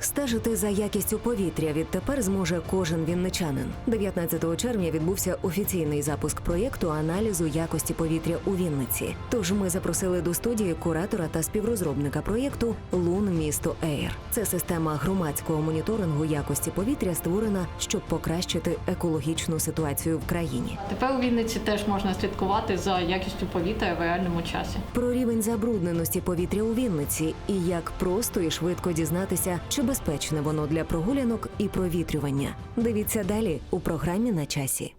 Стежити за якістю повітря відтепер зможе кожен вінничанин. 19 червня відбувся офіційний запуск проєкту аналізу якості повітря у Вінниці. Тож ми запросили до студії куратора та співрозробника проєкту Лун місто Ейр. Це система громадського моніторингу якості повітря, створена, щоб покращити екологічну ситуацію в країні. Тепер у Вінниці теж можна слідкувати за якістю повітря в реальному часі. Про рівень забрудненості повітря у Вінниці і як просто і швидко дізнатися, чи безпечне воно для прогулянок і провітрювання. Дивіться далі у програмі на часі.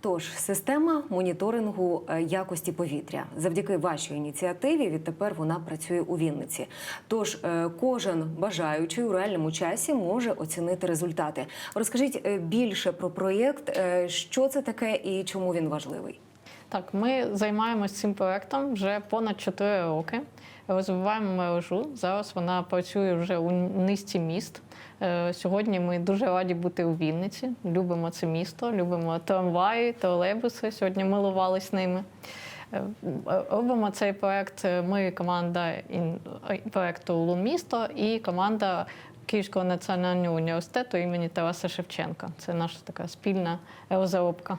Тож система моніторингу е, якості повітря завдяки вашій ініціативі відтепер вона працює у Вінниці. Тож е, кожен бажаючий у реальному часі може оцінити результати. Розкажіть е, більше про проєкт, що це таке і чому він важливий. Так, ми займаємось цим проектом вже понад 4 роки. Розвиваємо мережу. Зараз вона працює вже у низці міст. Е, Сьогодні ми дуже раді бути у Вінниці. Любимо це місто, любимо трамваї, тролейбуси. Сьогодні милувались ними. Е, Робимо цей проект. Ми команда проекту Лун місто і команда Київського національного університету імені Тараса Шевченка. Це наша така спільна розробка.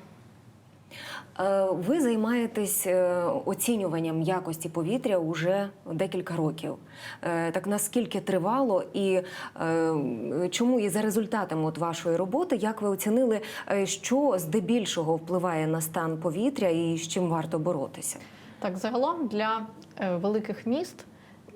Е, Ви займаєтесь е, оцінюванням якості повітря уже декілька років. Е, Так наскільки тривало і чому і за результатами от вашої роботи, як ви оцінили, що здебільшого впливає на стан повітря і з чим варто боротися? Так, загалом для великих міст,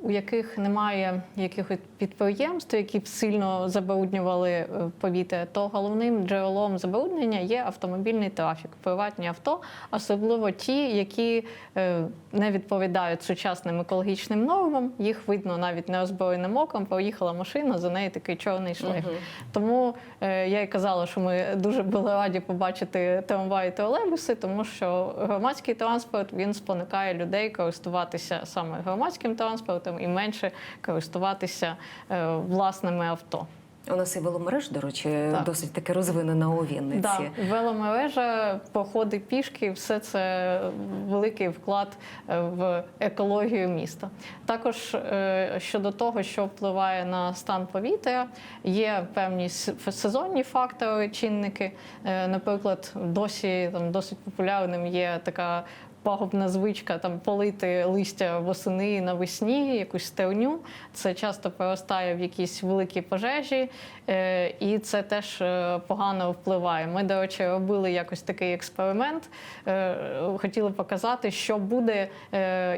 у яких немає якихось підприємств, які б сильно забруднювали е, повітря, то головним джерелом забруднення є автомобільний трафік, приватні авто, особливо ті, які е, не відповідають сучасним екологічним нормам. Їх видно навіть неозброєним оком. Проїхала машина, за нею такий чорний шлейф. Тому е, я і казала, що ми дуже були раді побачити трамваї і тролейбуси, тому що громадський транспорт він спонукає людей користуватися саме громадським транспортом і менше користуватися е, власними авто. У нас і веломереж, до речі, Так. досить таки розвинена у Вінниці. Да, веломережа, походи пішки, все це великий вклад е, в екологію міста. Також е, щодо того, що впливає на стан повітря, є певні сезонні фактори, чинники. Наприклад, досі там досить популярним є така. Пагубна звичка там полити листя восени навесні, якусь стерню. Це часто переростає в якісь великі пожежі, е, і це теж е, погано впливає. Ми, до речі, робили якось такий експеримент. е, Хотіли показати, що буде,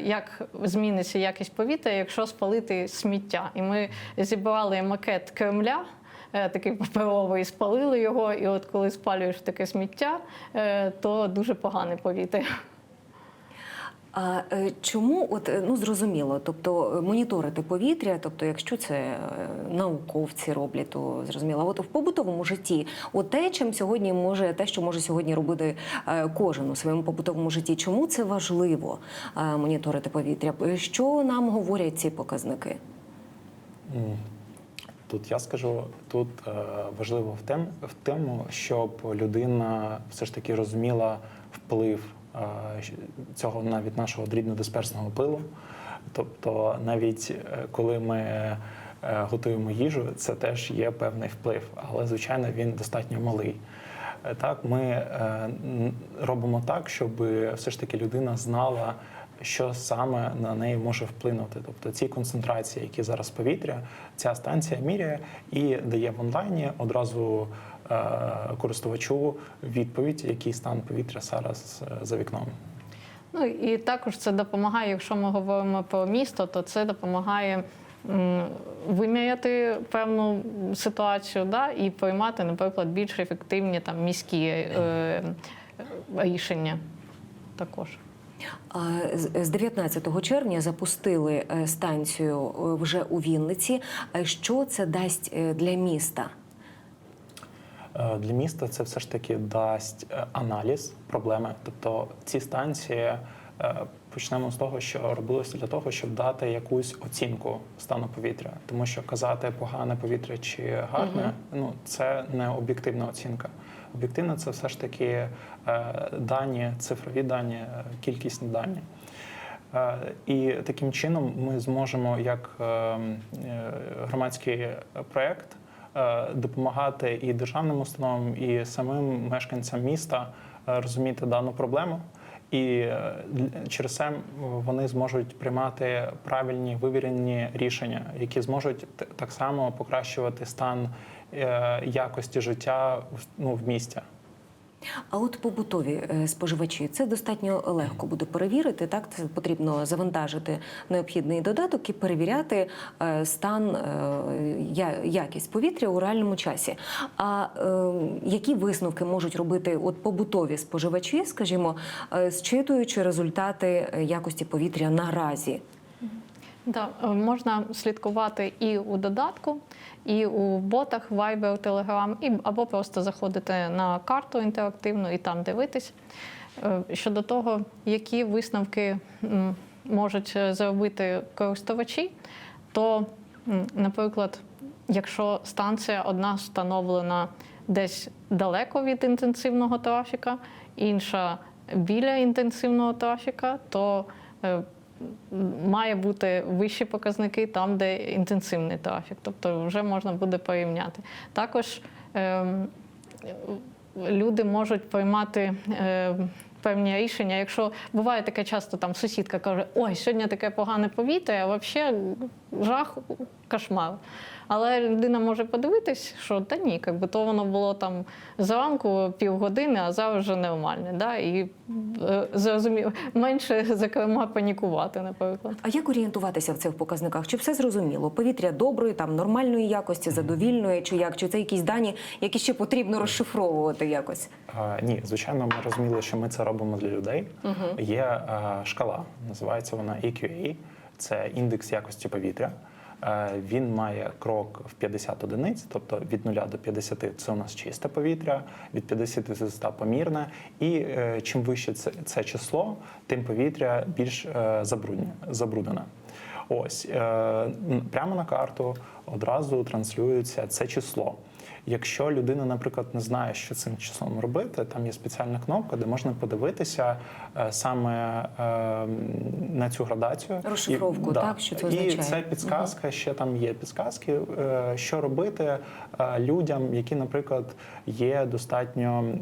як зміниться якість повітря, якщо спалити сміття. І ми зібрали макет Кремля. Такий паперовий, спалили його, і от коли спалюєш таке сміття, то дуже погане повітря. А е, чому, от е, ну зрозуміло, тобто е, моніторити повітря, тобто, якщо це науковці роблять, то зрозуміло. От в побутовому житті, от те, чим сьогодні може те, що може сьогодні робити кожен у своєму побутовому житті, чому це важливо моніторити повітря? Що нам говорять ці показники? Тут я скажу, тут важливо в тем в тому, щоб людина все ж таки розуміла вплив цього навіть нашого дрібнодисперсного пилу. Тобто, навіть е, коли ми е, готуємо їжу, це теж є певний вплив, але звичайно він достатньо малий. Е, Так, ми робимо так, щоб все ж таки людина знала, що саме на неї може вплинути. Тобто ці концентрації, які зараз повітря, ця станція міряє і дає в онлайні одразу користувачу відповідь, який стан повітря зараз е, за вікном. Ну і також це допомагає, якщо ми говоримо про місто, то це допомагає виміряти певну ситуацію да, і приймати, наприклад, більш ефективні там міські е, рішення також. З- З 19 червня запустили е, станцію е, вже у Вінниці. Е, Що це дасть е, для міста? Е, Для міста це все ж таки дасть е, аналіз проблеми. Тобто ці станції е, почнемо з того, що робилося для того, щоб дати якусь оцінку стану повітря, тому що казати погане повітря чи гарне, ну це не об'єктивна оцінка. Об'єктивно, це все ж таки дані, цифрові дані, кількісні дані. І таким чином ми зможемо, як е, е, громадський проєкт, е, допомагати і державним установам, і самим мешканцям міста е, розуміти дану проблему. І е, через це вони зможуть приймати правильні вивірені рішення, які зможуть так само покращувати стан е, якості життя ну, в місті. А от побутові е, споживачі це достатньо легко буде перевірити. Так, це потрібно завантажити необхідний додаток і перевіряти е, стан е, якість повітря у реальному часі. А які висновки можуть робити от побутові споживачі, скажімо, зчитуючи результати якості повітря наразі? Да, е, можна слідкувати і у додатку, і у ботах Viber, Telegram, і, або просто заходити на карту інтерактивну і там дивитись. Е, Щодо того, які висновки можуть е, зробити користувачі, то, наприклад, якщо станція одна встановлена десь далеко від інтенсивного трафіка, інша біля інтенсивного трафіка, то має бути вищі показники там, де інтенсивний трафік. Тобто вже можна буде порівняти. Також е, люди можуть приймати. Е, Певні рішення, якщо буває таке часто, там сусідка каже: Ой, сьогодні таке погане повітря, а взагалі жах, кошмар. Але людина може подивитись, що та ні, якби то воно було там зранку півгодини, а зараз вже нормальне. Да? І е, зрозумів, менше зокрема панікувати, наприклад. А як орієнтуватися в цих показниках? Чи все зрозуміло? Повітря доброї, там нормальної якості, задовільної, чи як? Чи це якісь дані, які ще потрібно розшифровувати якось? А, ні, звичайно, ми розуміли, що ми це робимо для людей. Є а, шкала, називається вона EQA, це індекс якості повітря. Е, Він має крок в 50 одиниць, тобто від 0 до 50 це у нас чисте повітря, від 50 до 100 помірне. І е, чим вище це, це число, тим повітря більш е, забруднене. Ось прямо на карту одразу транслюється це число. Якщо людина, наприклад, не знає, що цим числом робити, там є спеціальна кнопка, де можна подивитися е, саме е, на цю градацію. Розшифровку, так, що це І це підсказка, ще там є підсказки, е, що робити е, людям, які, наприклад, є достатньо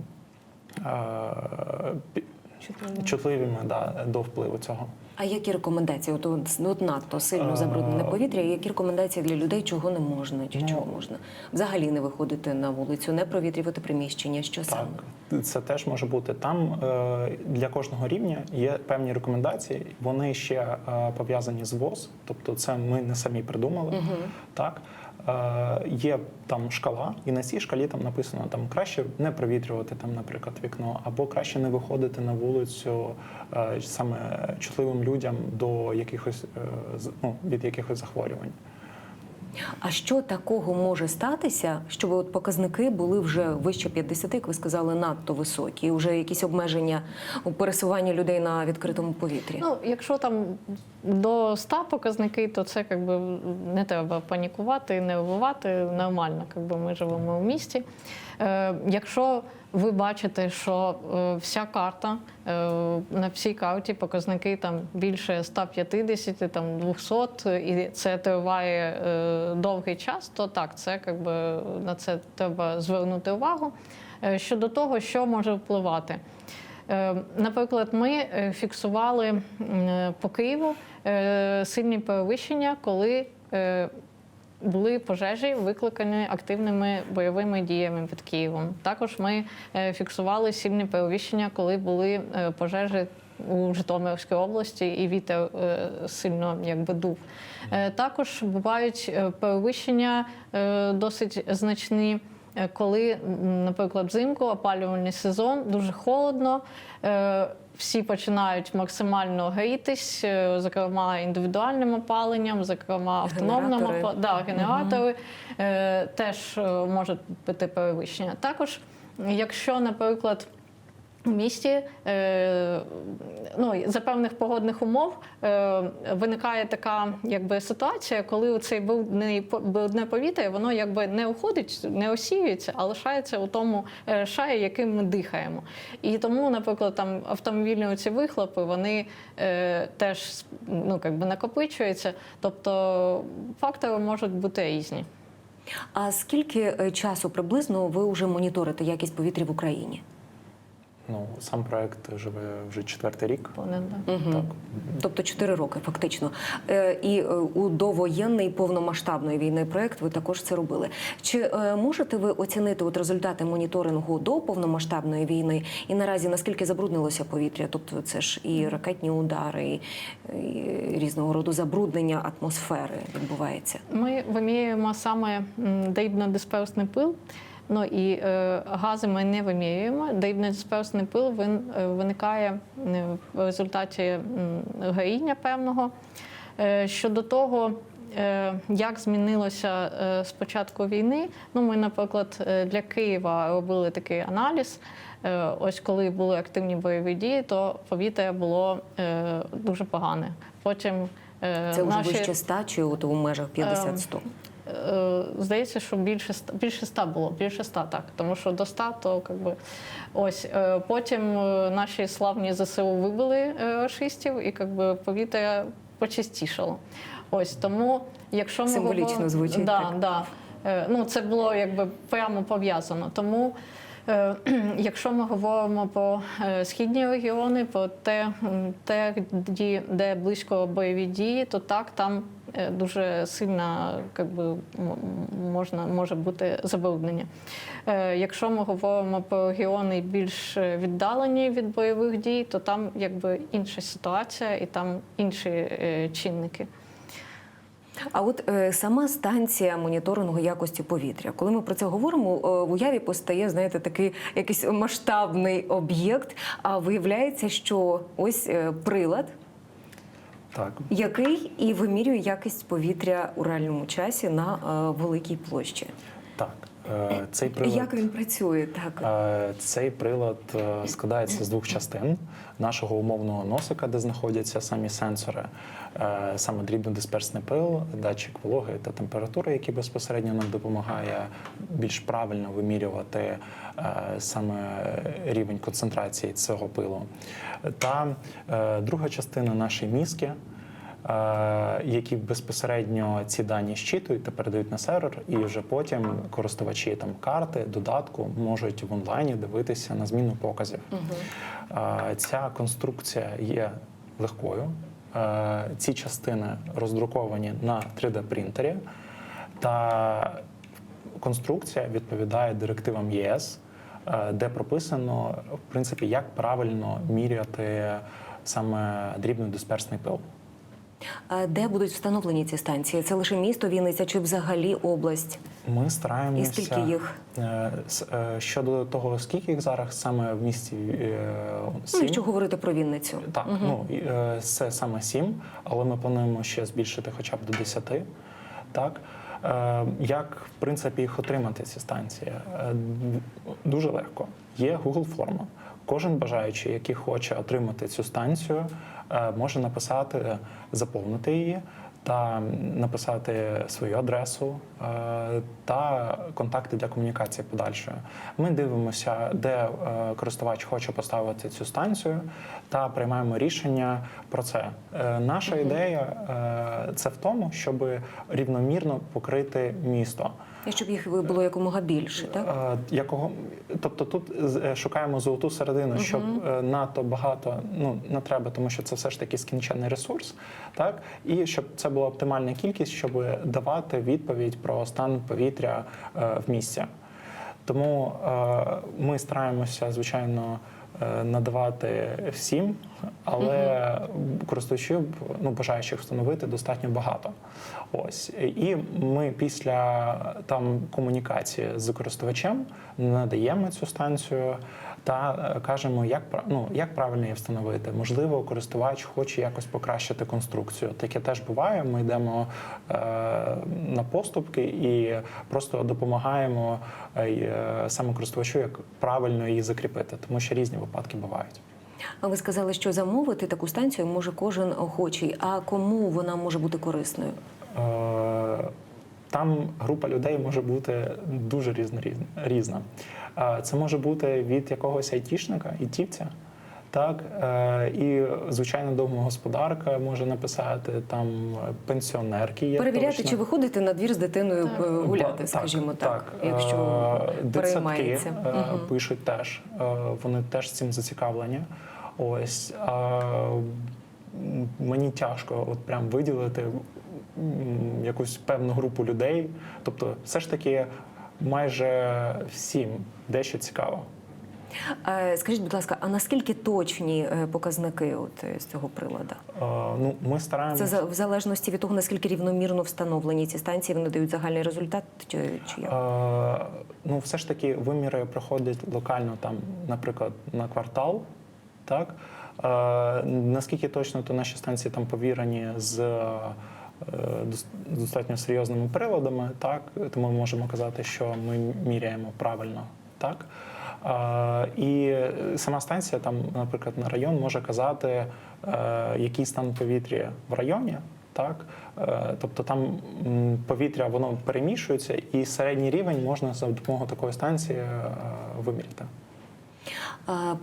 чутливими да, до впливу цього. А які рекомендації? От, от, надто сильно забруднене повітря. Які рекомендації для людей, чого не можна, чи Ну, чого можна? Взагалі не виходити на вулицю, не провітрювати приміщення. Що саме? Це теж може бути. Там е, для кожного рівня є певні рекомендації. Вони ще е, пов'язані з ВОЗ, тобто це ми не самі придумали. Так е, є там шкала, і на цій шкалі там написано там краще не провітрювати там, наприклад, вікно, або краще не виходити на вулицю саме чутливим людям до якихось е, ну, від якихось захворювань. А що такого може статися, щоб от показники були вже вище 50, як ви сказали, надто високі, і вже якісь обмеження у пересуванні людей на відкритому повітрі? Ну, якщо там до 100 показники, то це якби не треба панікувати, нервувати. Нормально, якби ми живемо в місті. Е, якщо ви бачите, що е, вся карта е, на всій карті показники там більше 150, там 200, і це триває е, довгий час, то так, це якби на це треба звернути увагу. Щодо того, що може впливати. Наприклад, ми фіксували по Києву сильні перевищення, коли були пожежі, викликані активними бойовими діями під Києвом. Також ми е, фіксували сильні перевищення, коли були е, пожежі у Житомирській області, і вітер е, сильно якби дув. Також бувають перевищення досить значні. Е, Коли, наприклад, взимку опалювальний сезон дуже холодно, е, всі починають максимально грітись, е, зокрема індивідуальним опаленням, зокрема автономним опаленням. да, генератори угу. теж можуть бути перевищення. Також, якщо, наприклад, у місті е, ну, за певних погодних умов е, виникає така якби, ситуація, коли цей брудний по- брудне повітря воно якби не уходить, не осіюється, а лишається у тому е, шаї, яким ми дихаємо. І тому, наприклад, там автомобільні ці вихлопи вони теж ну, якби, накопичуються. Тобто фактори можуть бути різні. А скільки часу приблизно ви вже моніторите якість повітря в Україні? Ну, сам проект живе вже четвертий рік. Вони, да. Так. Тобто 4 роки, фактично. Е, І е, у довоєнний повномасштабної війни проект ви також це робили. Чи е, можете ви оцінити от результати моніторингу до повномасштабної війни і наразі наскільки забруднилося повітря? Тобто це ж і ракетні удари, і, і різного роду забруднення атмосфери відбувається. Ми вимірюємо саме м, дрібнодисперсний пил. Ну і е, гази ми не вимірюємо. Дрібнодисперсний пил він е, виникає е, в результаті горіння певного. Е, щодо того, е, як змінилося е, з початку війни, ну ми, наприклад, для Києва робили такий аналіз. Е, Ось коли були активні бойові дії, то повітря було е, дуже погане. Потім Це вже наші... вище 100 чи от у межах 50-100? Е, Здається, що більше ста- більше ста було, більше ста, так. Тому що до ста, то якби ось е, потім е, наші славні ЗСУ вибили рашистів, і якби повітря почистішало. Ось тому, якщо ми Символічно говоримо- звучить, да, так. Да. Ну, це було якби прямо пов'язано. Тому, якщо ми говоримо про східні регіони, про те, те де, близько бойові дії, то так там дуже сильно м- можна, може бути забруднення. Е, Якщо ми говоримо про регіони більш е, віддалені від бойових дій, то там якби інша ситуація і там інші е, чинники. А от е, сама станція моніторингу якості повітря, коли ми про це говоримо, е, в уяві постає, знаєте, такий якийсь масштабний об'єкт. А виявляється, що ось е, прилад, Так. який і вимірює якість повітря у реальному часі на е, великій площі. Так. Е, Цей прилад, Як він працює? Так е, цей прилад е, складається з двох частин: нашого умовного носика, де знаходяться самі сенсори, саме дрібнодисперсний пил, датчик вологи та температури, який безпосередньо нам допомагає більш правильно вимірювати саме рівень концентрації цього пилу. Та друга частина нашої мізки. Е, Які безпосередньо ці дані щитують та передають на сервер, і вже потім користувачі там карти, додатку можуть в онлайні дивитися на зміну показів. Е, Ця конструкція є легкою. Е, Ці частини роздруковані на 3D-принтері, та конструкція відповідає директивам ЄС, де прописано в принципі, як правильно міряти саме дрібнодисперсний пил. Де будуть встановлені ці станції? Це лише місто Вінниця чи взагалі область? Ми стараємося І скільки їх? Е, е, щодо того, скільки їх зараз саме в місті е, Ну, сім. якщо говорити про Вінницю. Так, ну е, це саме сім, але ми плануємо ще збільшити хоча б до 10. Так. Як в принципі їх отримати ці станції? Дуже легко. Є Google форма. Кожен бажаючий, який хоче отримати цю станцію, може написати, заповнити її та написати свою адресу е, та контакти для комунікації подальшої. Ми дивимося, де е, користувач хоче поставити цю станцію, та приймаємо рішення про це. Е, Наша ідея це в тому, щоб рівномірно покрити місто. І щоб їх було якомога більше, так? Якого тобто тут шукаємо золоту середину, щоб е, надто багато ну не треба, тому що це все ж таки скінчений ресурс, так і щоб це була оптимальна кількість, щоб давати відповідь про стан повітря е, в місті. Тому е, ми стараємося, звичайно, е, надавати всім, але користувачів, ну бажаючих встановити достатньо багато. Ось і ми після там комунікації з користувачем надаємо цю станцію та е, кажемо, як ну, як правильно її встановити. Можливо, користувач хоче якось покращити конструкцію. Таке теж буває. Ми йдемо е, на поступки і просто допомагаємо е, е, саме користувачу, як правильно її закріпити, тому що різні випадки бувають. А ви сказали, що замовити таку станцію може кожен охочий. А кому вона може бути корисною? Е, Там група людей може бути дуже різна. різна. Е, Це може бути від якогось айтішника, ітівця, так е, і звичайно домогосподарка може написати там пенсіонерки. Є Перевіряти, точно. чи ви ходите на двір з дитиною Так. е, гуляти, скажімо так, Е, якщо дитсадки переймається. е, пишуть теж. Е, Вони теж цим зацікавлені. Ось е, мені тяжко от прям виділити якусь певну групу людей. Тобто, все ж таки, майже всім дещо цікаво. Е, Скажіть, будь ласка, а наскільки точні е, показники от е, з цього приладу? Ну, ми стараємося. Це в залежності від того, наскільки рівномірно встановлені ці станції, вони дають загальний результат чи, чи як? Е, ну, все ж таки, виміри проходять локально, там, наприклад, на квартал. Так? Е, наскільки точно, то наші станції там повірені з достатньо серйозними приладами, так? тому ми можемо казати, що ми міряємо правильно. Так? Е, і сама станція, там, наприклад, на район може казати, е, який стан повітря в районі. Так, Е, тобто там повітря воно перемішується, і середній рівень можна за допомогою такої станції е, виміряти.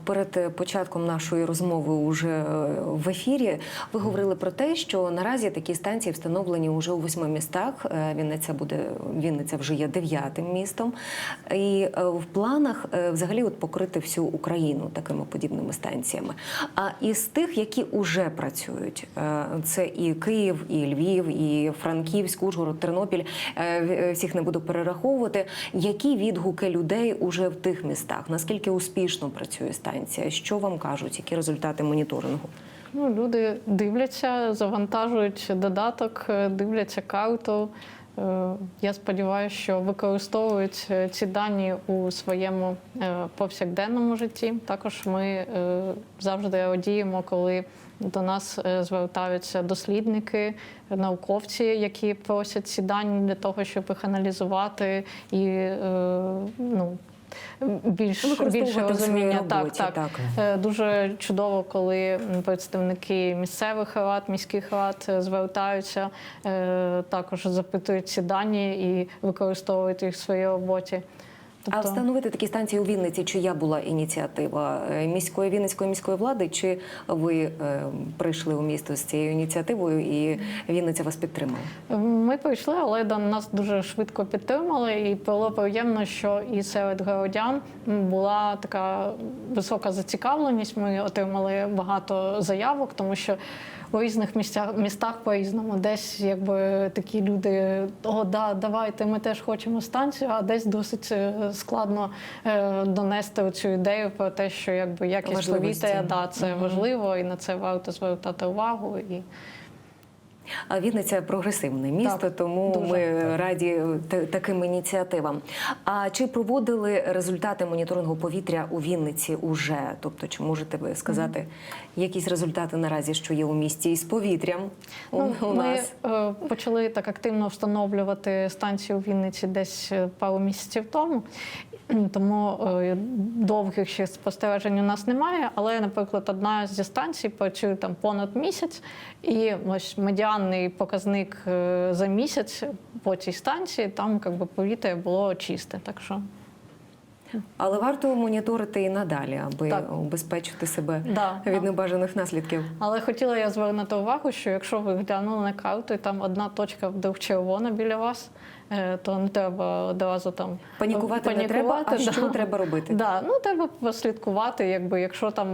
Перед початком нашої розмови уже е, в ефірі ви говорили про те, що наразі такі станції встановлені уже у восьми містах. Е, Вінниця буде Вінниця вже є дев'ятим містом. І е, в планах взагалі от покрити всю Україну такими подібними станціями. А із тих, які вже працюють, це і Київ, і Львів, і Франківськ, Ужгород, Тернопіль. Всіх не буду перераховувати. Які відгуки людей уже в тих містах? Наскільки успішно працює станція? Що вам кажуть? Які результати моніторингу? Ну, люди дивляться, завантажують додаток, е, дивляться карту. Е, Я сподіваюся, що використовують е, ці дані у своєму повсякденному житті. Також ми завжди радіємо, коли до нас звертаються дослідники, науковці, які просять ці дані для того, щоб їх аналізувати і ну, більш більше розуміння. роботі, так, так. так. Е, Дуже чудово, коли представники місцевих рад, міських рад е, звертаються, е, також запитують ці дані і використовують їх в своїй роботі. А встановити такі станції у Вінниці, чия була ініціатива Е, міської Вінницької міської влади? Чи ви е, прийшли у місто з цією ініціативою і Вінниця вас підтримала? Ми прийшли, але до нас дуже швидко підтримали, і було приємно, що і серед городян була така висока зацікавленість. Ми отримали багато заявок, тому що у різних місцях містах по-різному. Десь якби такі люди, о, да, давайте, ми теж хочемо станцію, а десь досить е, складно е, донести цю ідею про те, що якби якість повітря, да, це важливо, і на це варто звертати увагу. І А Вінниця прогресивне місто, Так, тому дуже. ми раді таким ініціативам. А чи проводили результати моніторингу повітря у Вінниці уже? Тобто, чи можете ви сказати якісь результати наразі, що є у місті із повітрям Ну, у ми нас? е, почали так активно встановлювати станцію у Вінниці десь е, пару місяців тому. Тому е, довгих ще спостережень у нас немає. Але, наприклад, одна зі станцій працює там понад місяць, і ось медіанний показник е, за місяць по цій станції там якби повітря було чисте. Так що Але варто моніторити і надалі, аби Так. убезпечити себе Да, від небажаних наслідків. Але хотіла я звернути увагу, що якщо ви глянули на карту, і там одна точка вдруг червона біля вас, то не треба одразу там Панікувати не треба, а що треба робити? Да, ну треба послідкувати. Якби якщо там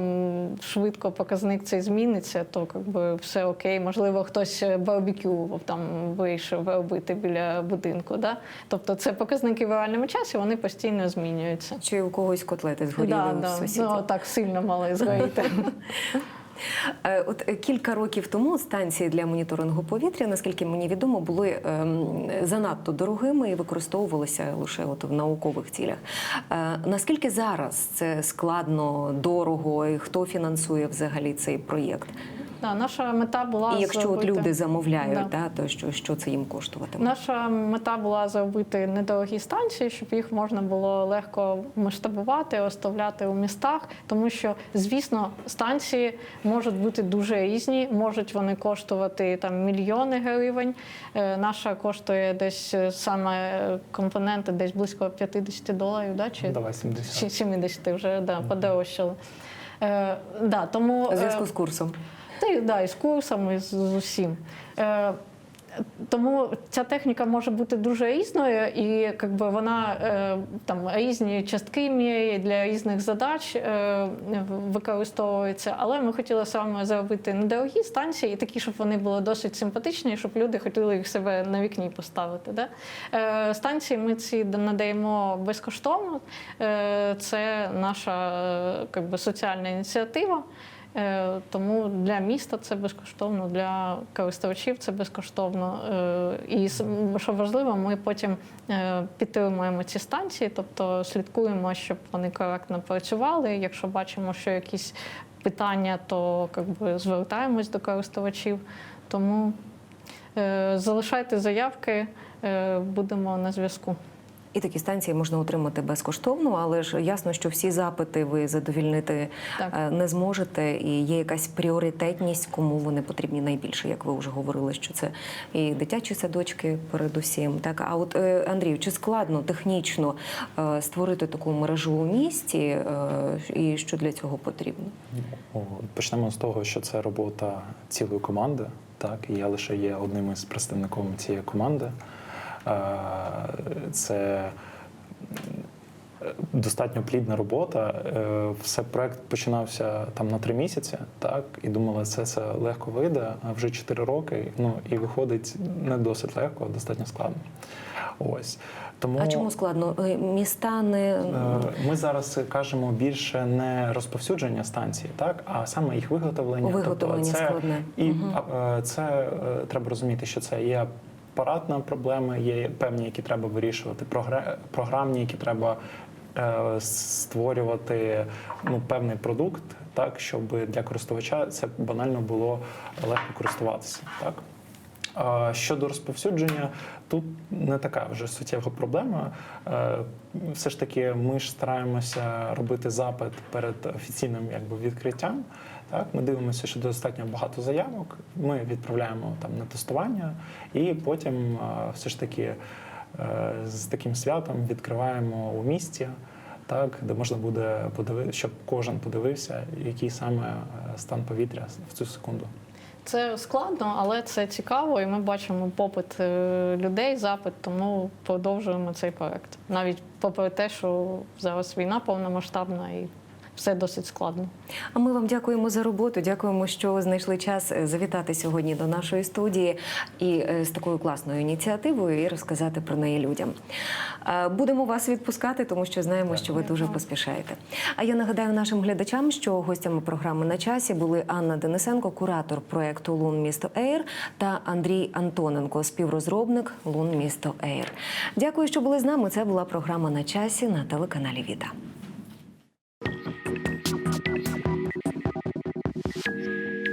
швидко показник цей зміниться, то якби все окей. Можливо, хтось барбекю там вийшов робити біля будинку. Да? Тобто це показники в реальному часі, вони постійно змінюються. Чи у когось котлети згоріли Да, у да. сусідів? Ну, так сильно мали згоріти. Е, От е, кілька років тому станції для моніторингу повітря, наскільки мені відомо, були ем, занадто дорогими і використовувалися лише от в наукових цілях. Е, Наскільки зараз це складно, дорого, і хто фінансує взагалі цей проєкт? Да, наша мета була І якщо от люди замовляють, Да. да, то що, що це їм коштуватиме? Наша мета була зробити недорогі станції, щоб їх можна було легко масштабувати, оставляти у містах, тому що, звісно, станції можуть бути дуже різні, можуть вони коштувати там мільйони гривень. Е, Наша коштує десь е, саме е, компоненти, десь близько 50 доларів, да, чи Давай 70. чи 70 вже да, подорожчали. Е, да, тому, зв'язку з курсом. Та й да, і з курсами, з, з усім. Е, тому ця техніка може бути дуже різною, і якби вона е, там різні частки міряє для різних задач е, використовується. Але ми хотіли саме зробити недорогі станції, і такі, щоб вони були досить симпатичні, щоб люди хотіли їх себе на вікні поставити. Да? Е, станції ми ці надаємо безкоштовно. Це наша якби, соціальна ініціатива. Е, Тому для міста це безкоштовно, для користувачів це безкоштовно. Е, І що важливо, ми потім е, підтримуємо ці станції, тобто слідкуємо, щоб вони коректно працювали. Якщо бачимо, що якісь питання, то якби, звертаємось до користувачів. Тому залишайте заявки, будемо на зв'язку. І такі станції можна отримати безкоштовно, але ж ясно, що всі запити ви задовільнити Так. е, не зможете, і є якась пріоритетність, кому вони потрібні найбільше, як ви вже говорили, що це і дитячі садочки, передусім. Так, а от е, Андрію, чи складно технічно е, створити таку мережу у місті, і що для цього потрібно? Почнемо з того, що це робота цілої команди. Так, і я лише є одним із представником цієї команди. Це достатньо плідна робота. Е, Все проект починався там на три місяці, так, і думали, це все легко вийде, а вже чотири роки. Ну і виходить не досить легко, а достатньо складно. Ось. Тому А чому складно? Е, Міста не Е, Ми зараз кажемо більше не розповсюдження станції, так а саме їх виготовлення. Виготовлення тобто це, складне. І е, це треба розуміти, що це є апаратна проблема, є певні, які треба вирішувати, програмні, які треба е, створювати ну, певний продукт, так щоб для користувача це банально було легко користуватися. Так. Щодо розповсюдження, тут не така вже суттєва проблема. Е, Все ж таки, ми ж стараємося робити запит перед офіційним якби, відкриттям. Так, ми дивимося, що достатньо багато заявок. Ми відправляємо там на тестування, і потім все ж таки е, з таким святом відкриваємо у місті. Так, де можна буде подивитися, щоб кожен подивився, який саме е, стан повітря в цю секунду. Це складно, але це цікаво, і ми бачимо попит е, людей, запит, тому продовжуємо цей проект. Навіть попри те, що зараз війна повномасштабна і все досить складно. А ми вам дякуємо за роботу. Дякуємо, що знайшли час е, завітати сьогодні до нашої студії і е, з такою класною ініціативою і розказати про неї людям. Е, Будемо вас відпускати, тому що знаємо, що ви дуже поспішаєте. А я нагадаю нашим глядачам, що гостями програми на часі були Анна Денисенко, куратор проекту Лун місто Ейр та Андрій Антоненко, співрозробник Лун місто Ейр. Дякую, що були з нами. Це була програма на часі на телеканалі Віта. Yeah.